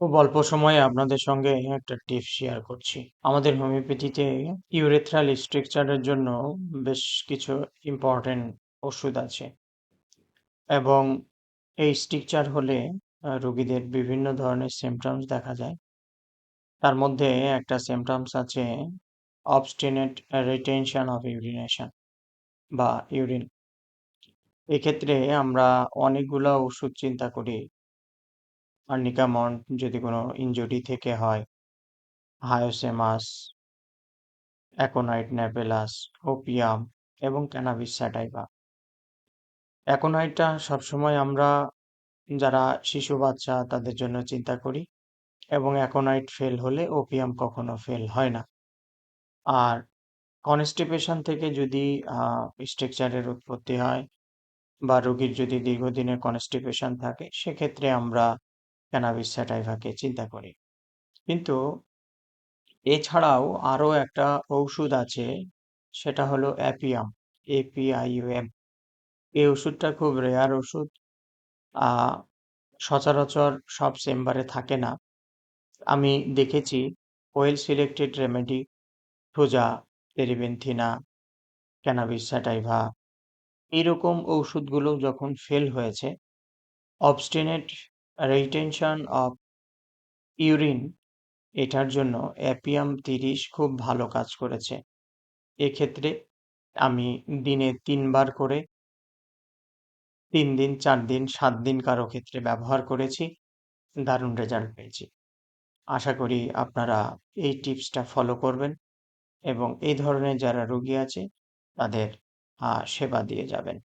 খুব অল্প সময়ে আপনাদের সঙ্গে একটা টিপস শেয়ার করছি। আমাদের হোমিওপ্যাথিতে ইউরেথ্রাল স্ট্রাকচারের জন্য বেশ কিছু ইম্পর্টেন্ট ওষুধ আছে। এবং এই স্ট্রিকচার হলে রোগীদের বিভিন্ন ধরনের সিম্পটমস দেখা যায়। তার মধ্যে একটা সিম্পটমস আছে obstinate রিটেনশন অফ ইউরিনেশন বা ইউরিন। এক্ষেত্রে আমরা অনেকগুলা ওষুধ চিন্তা করি। আর্নিকামন্ট যদি কোনো ইনজুরি থেকে হয়, হায়োসেমাস, অ্যাকোনাইট নেপেলাস, ওপিয়াম এবং ক্যানাবিস স্যাটাইভা। অ্যাকোনাইটটা সবসময় আমরা যারা শিশু বাচ্চা তাদের জন্য চিন্তা করি এবং অ্যাকোনাইট ফেল হলে ওপিয়াম কখনো ফেল হয় না। আর কনস্টিপেশন থেকে যদি স্ট্রাকচারের উৎপত্তি হয় বা রোগীর যদি দীর্ঘদিনের কনস্টিপেশন থাকে সেক্ষেত্রে আমরা ক্যানাবিস স্যাটাইভাকে চিন্তা করি। কিন্তু এছাড়াও আরও একটা ঔষধ আছে সেটা হলো অ্যাপিয়াম, এ-পি-আই-ইউ-এম। এই ওষুধটা খুব রেয়ার ওষুধ। সচরাচর সব চেম্বারে থাকে না। আমি দেখেছি well selected remedy, thuja, terebinthina, cannabis sativa এরকম ঔষুধগুলো যখন ফেল হয়েছে obstinate retention অফ ইউরিন এটার জন্য অ্যাপিয়াম ৩০ খুব ভালো কাজ করেছে। এক্ষেত্রে আমি দিনে তিনবার করে তিন দিন, ৪ দিন, ৭ দিন কারও ক্ষেত্রে ব্যবহার করেছি। দারুণ রেজাল্ট পেয়েছি। আশা করি আপনারা এই টিপসটা ফলো করবেন এবং এই ধরনের যারা রুগী আছে তাদের সেবা দিয়ে যাবেন।